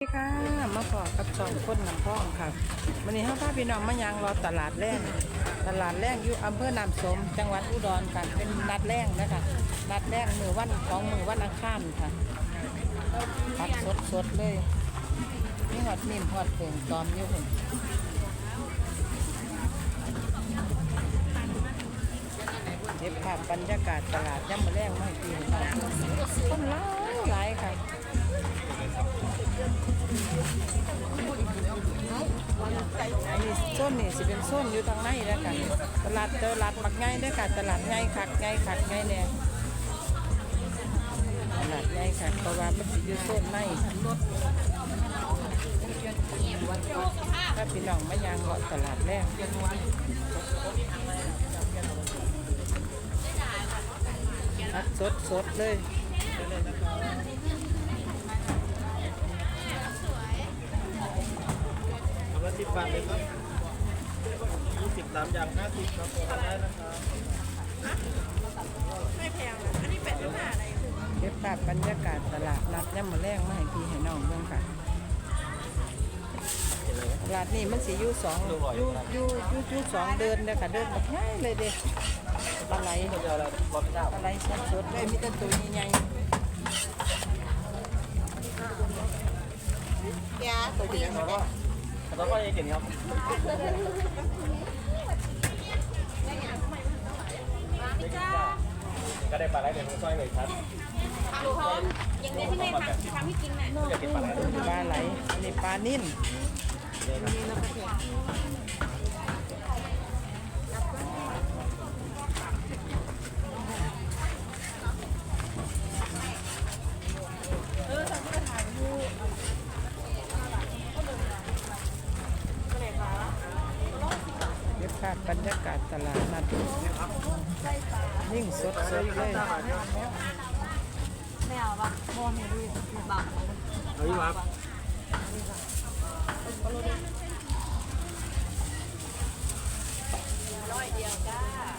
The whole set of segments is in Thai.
สวัสดีค่ะมาพอกับสองคนน้ำพ้องค่ะวันนี้เฮาพาพี่น้องมายังรอตลาดแรงตลาดแรงอยู่อำเภอน้ำสม จังหวัดอุดรค่ะเป็นนัดแรงนะคะนัดแรงมือวันของมือวันอังคารค่ะผักสดสดๆเลยนี่หอดนิ่มหอดเผิงตอมอยู่เพิ่นเก็บภาพบรรยากาศตลาดย่ำมะแรงมาให้พี่ค่ะคนหลายหลาย ค่ะอันนี้โซนนี่สิเป็นโซนอยู่ทางในแล้วกันตลาดตลาดปักไงด้วยกันตลาดไงคักไงคักไงเนี่ยตลาดไงคักเพราะว่ามันสิอยู่โซนในถ้าพี่น้องมายางเลาะตลาดแรกผักสดสดๆเลย สิบบาทเลยครับยี่สิบสามอย่างห้าสิบครับผมได้นะครับเก็บภาพบรรยากาศตลาดนัดย่ำมาแรงมาให้พี่ให้น้องเบิ่งค่ะตลาดนี่มันสิอยู่สองอยู่อยู่อยู่อยู่สองเดินเลยค่ะเดินแบบง่ายเลยเด็ปลาไหลเดี๋ยวเราบอมจ้าปลาไหลสดสดๆเลยมีแต่ตัวใหญ่ตัวจริงเขา ก็เขาก็ยังเก่งครับก็ได้ปลาไหลเดี๋ยวผมช่วยเลยครับดูเขาอย่างนี้ที่แม่ทำทำให้กินน่ะอยากกินปลาไหลๆปลาไหลอันนี้ปลานิ่น ภาพบรรยากาศตลาดนัดยิ่งสดสดเลยแม่เอาปะโมเมดูบักเฮ้ยครับร้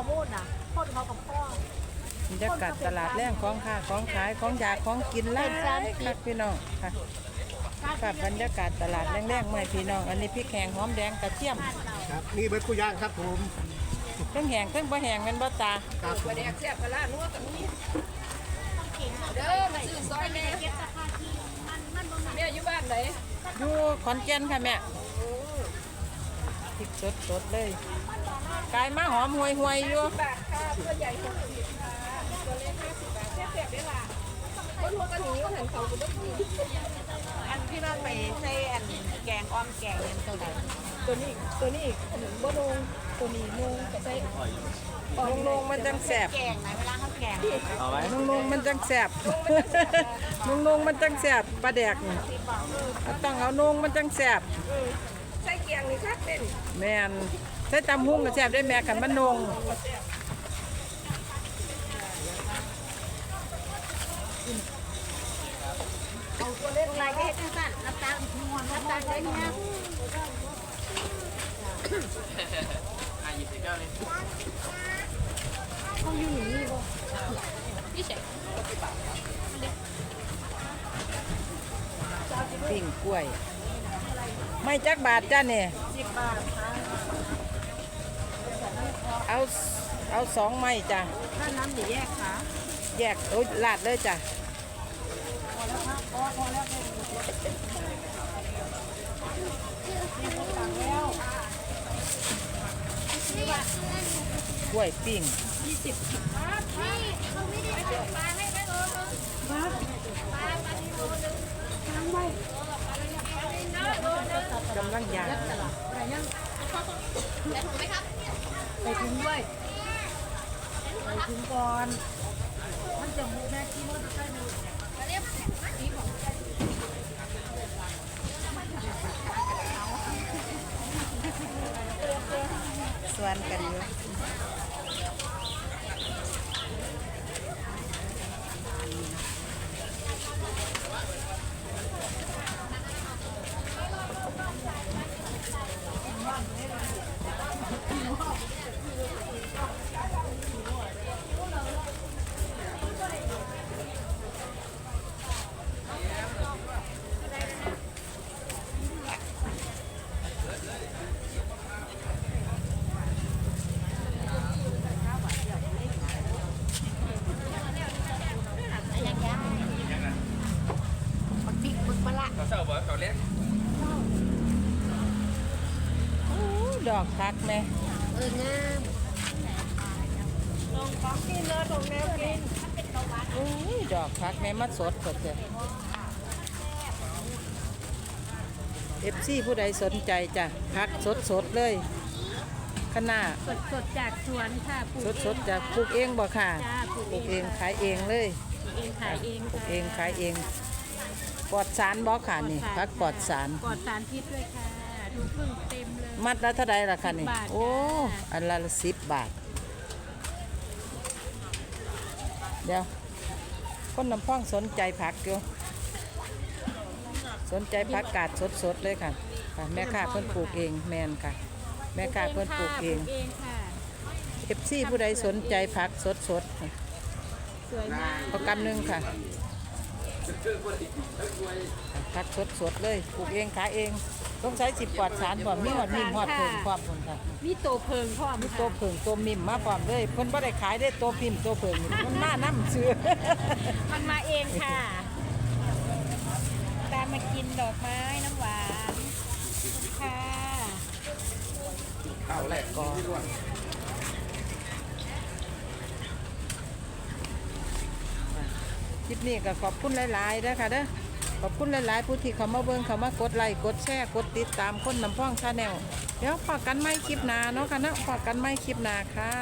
เขาประมูลนะพ่นเขากับพ่อบรรยากาศตลาดแรงของค้าของขายของอยากของกินหลายคักพี่น้องค่ะภาพบรรยากาศตลาดแรงๆเมื่อพี่น้อง อันนี้พริกแห้งหอมแดงกระเทียมครับนี่เบิร์ดกูย่างครับผมเครื่องแห้งเครื่องบะแห้งแมันบ่ตาครับผมเด้อมาซื้อซอยแม่เก็บราคาที่มันมันบ่มาแม่อยู่บ้านไหนอยู่ขอนแก่นค่ะแม่พริกสดสดๆเลย กายมาหอมห่วยห่วยๆอยู่บาทค่ะตัวใหญ่หกสิบค่ะตัวเล็กห้าสิบบาทแซ่บๆได้ล่ะคนหัวกระหนีก็เห็นเขาคุณต้องกินอันที่เราไปใส่อันแกงอ้อมแกงเนี่ยตัวไหนตัวนี้ตัวนี้บ่ลงตัวนี้ลงใส่ลงลงๆมันจังแสบแกงไหนเวลาเขาแกงเอาไหมลงลงๆมันจังแสบลงลงๆมันจังแสบปลาแดกนี่ต้องเอานงมันจังแสบใส่เกียงนี่คักเป็นแมน ใส่ตำหุ้งก็แซ่บได้แม่กันมันนงตัวไหนก็เห็ดสั้นน้ำตาลนวลน้ำตาลได้เนี่ยปิ้งกล้วย ไม่จักบาทจ้าเนี่ยสิบบาทค่ะ เอาเอาสองไม้จ้ะถ้าน้ำจะแยกค่ะแยกโอ้ยลาดเลยจ้ะพอแล้วครับพอพอแล้วตังแล้วกล้วยปิ้งพี่เขาไม่ได้เอาปลาให้ไปโลนึงปลาปลาปลาที่โลนึงทั้งใบกำลังย่างไปถึ ใส่ถุงด้วยใส่ถุงก่อน มันจะแม่ที่มันจะใส่ดูส่วนกันอยู่ ดอกคักแม่เอองามของกินเลยของแนวกินอู้ดอกคักแม่มาสดสดเด้เอฟซีผู้ใดสนใจจ้ะพักสดสดๆเลยขนาดสดสดๆจากสวนค่ะปลูกสดสดๆจากปลูกเองบ่ค่ะจ้าปลูกปลูกเอเองงขายเองเลยปลูกเองขายเองปลูกค่ะเองขายเองปลอดสารบ่ค่ะนี่พักปลอดสาร ปลอดสารพิษด้วยค่ะ ดูพึ่งเต็มเลย มัดละเท่าใดล่ะคะนี่ สิบบาทโอ้ จ้าอันละสิบบาท เดี๋ยว คนน้ำพ่องสนใจผักอยู่ สนใจผักกาดสดๆเลยค่ะค่ะ แม่ค้าเพิ่นปลูกเองแมนค่ะ แม่ค้าเพิ่นปลูกเองปลูกเองค่ะ เอฟซีผู้ใดสนใจผักสดสวยมากๆประกันหนึ่งค่ะผักสดๆเลยปลูกเองขายเอง ต้องใช้สิบปลอดสารบ่มีหอดนิ่มหอดเพิ่มความผลค่ะมีโตเพิงพร้อมมีค่ะตัวผึ่งตัวมิมมาพร้อมเลยเพิ่นบ่ได้ขายได้ตัวพิมพ์ตัวผึ่งมันมาน้ำซื้อ มันมาเองค่ะ ตามมากินดอกไม้น้ำหวานค่ะก็คลิปนี้ก็ขอบคุณหลายๆนะคะเด้อ ขอบคุณหลาย ๆ ผู้ที่เขามาเบิ่งเขามากดไลค์กดแชร์กดติดตามคนนำพ้องชาแนลเดี๋ยวพอกันไม่คลิปหน้าเนาะค่ะนะพอกันไม่คลิปหน้าค่ะ